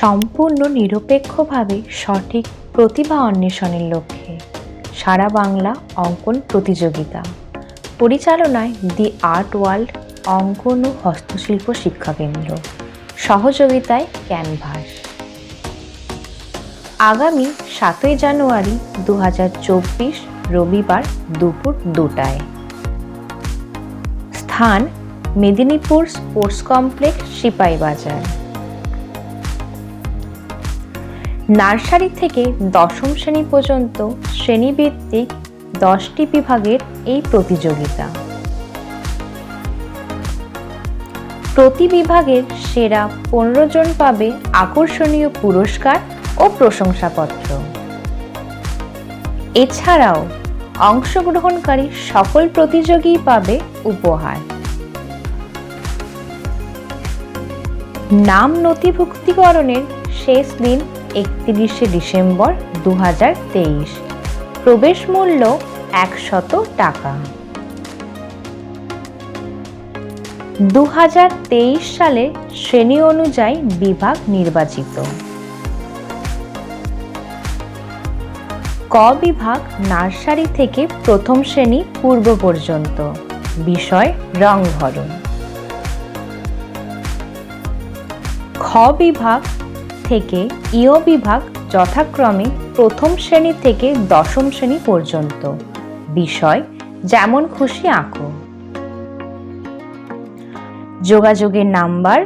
সম্পূর্ণ নিরপেক্ষভাবে সঠিক প্রতিভা অন্বেষণের লক্ষ্যে। সারা বাংলা অঙ্কন প্রতিযোগিতা। পরিচালনায় দি আর্ট ওয়ার্ল্ড অঙ্কন ও হস্তশিল্প শিক্ষাকেন্দ্র। সহযোগিতায় ক্যানভাস। আগামী সাতই জানুয়ারি দু হাজার চব্বিশ রবিবার দুপুর দুটায়। স্থান Medinipur sports complex Sipahibazar nursery থেকে দশম শ্রেণি পর্যন্ত শ্রেণীভিত্তিক দশটি বিভাগের এই প্রতিযোগিতা। প্রতি বিভাগের সেরা পনেরো জন পাবে আকর্ষণীয় পুরস্কার ও প্রশংসাপত্র। এছাড়াও অংশগ্রহণকারী সকল প্রতিযোগী পাবে উপহার। নাম নথিভুক্তিকরণের শেষ দিন একত্রিশে ডিসেম্বর দু প্রবেশ মূল্য একশত টাকা। দু সালে শ্রেণি অনুযায়ী বিভাগ নির্বাচিত। ক বিভাগ নার্সারি থেকে প্রথম শ্রেণি পূর্ব পর্যন্ত। বিষয় রং ভরণ খ বিভাগ থেকে ইয় বিভাগ যথাক্রমে প্রথম শ্রেণি থেকে দশম শ্রেণি পর্যন্ত। বিষয়, যেমন খুশি আঁকো। যোগাযোগের number,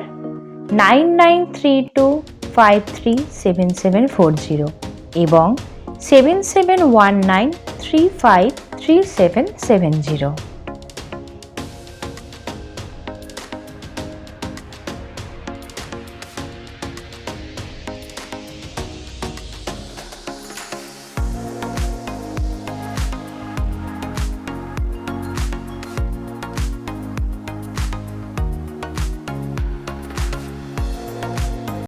nine nine three two five three seven seven four zero এবং seven seven one nine three five three seven seven zero.